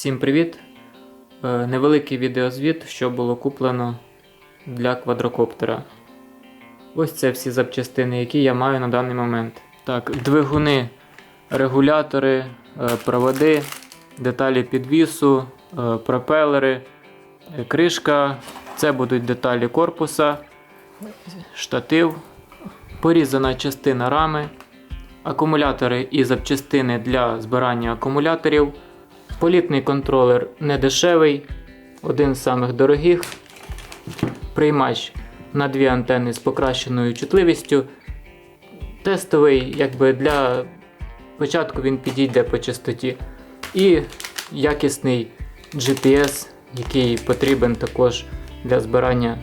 Всім привіт! Е, Невеликий відеозвіт, що було куплено для квадрокоптера. Ось це всі запчастини, які я маю на даний момент. Так, двигуни, регулятори, е, проводи, деталі підвісу, е, пропелери, кришка. Це будуть деталі корпуса, штатив, порізана частина рами, акумулятори і запчастини для збирання акумуляторів. Політний контролер не дешевий, один з самих дорогих. Приймач на дві антени з покращеною чутливістю. Тестовий, якби для початку він підійде по частоті. І якісний GPS, який потрібен також для збирання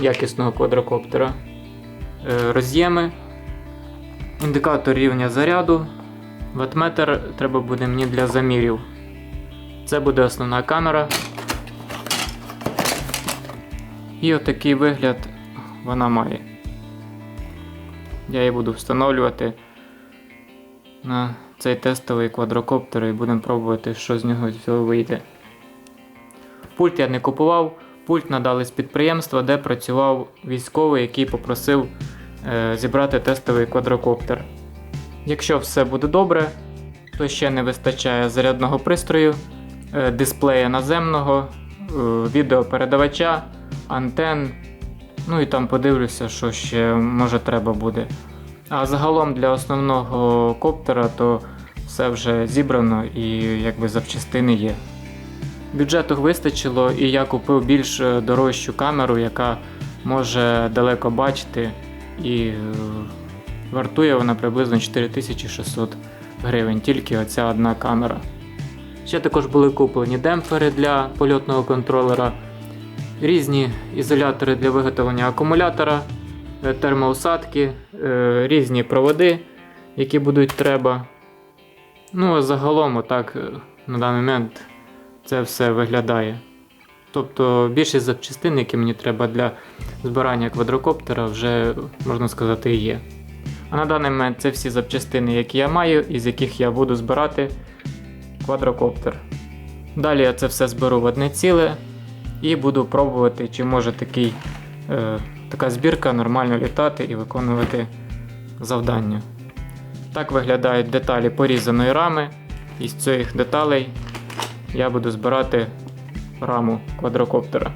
якісного квадрокоптера. Е, Роз'єми, індикатор рівня заряду. Ватметр треба буде мені для замірів. Це буде основна камера. І отакий вигляд вона має. Я її буду встановлювати на цей тестовий квадрокоптер і будемо пробувати, що з нього всього вийде. Пульт я не купував, пульт надали з підприємства, де працював військовий, який попросив е, зібрати тестовий квадрокоптер. Якщо все буде добре, то ще не вистачає зарядного пристрою, е, дисплея наземного, е, відеопередавача, антен. Ну і там подивлюся, що ще може треба буде. А загалом для основного коптера то все вже зібрано і якби запчастини є. Бюджету вистачило, і я купив більш е, дорожчу камеру, яка може далеко бачити і Вартує вона приблизно 4600 гривень, тільки оця одна камера. Ще також були куплені демпфери для польотного контролера, різні ізолятори для виготовлення акумулятора, е, термоусадки, е, різні проводи, які будуть треба. Ну, а загалом, отак е, на даний момент це все виглядає. Тобто більшість запчастин, які мені треба для збирання квадрокоптера, вже можна сказати є. А на даний момент це всі запчастини, які я маю, і з яких я буду збирати квадрокоптер. Далі я це все зберу в одне ціле і буду пробувати, чи може такий, е, така збірка нормально літати і виконувати завдання. Так виглядають деталі порізаної рами. І з цих деталей я буду збирати раму квадрокоптера.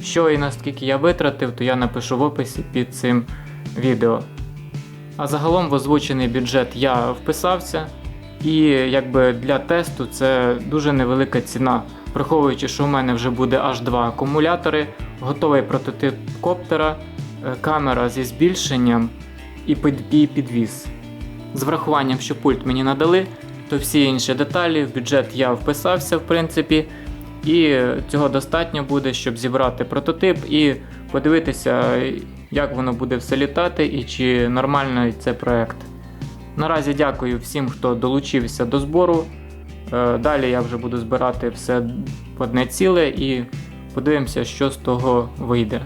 Що і наскільки я витратив, то я напишу в описі під цим відео. А загалом в озвучений бюджет я вписався, і якби для тесту це дуже невелика ціна, враховуючи, що у мене вже буде аж два акумулятори, готовий прототип коптера, е, камера зі збільшенням і підвіз. З врахуванням, що пульт мені надали, то всі інші деталі в бюджет я вписався, в принципі, і цього достатньо буде, щоб зібрати прототип і подивитися, як воно буде все літати і чи нормальний це проект. Наразі дякую всім, хто долучився до збору. Е, Далі я вже буду збирати все одне ціле і подивимося, що з того вийде.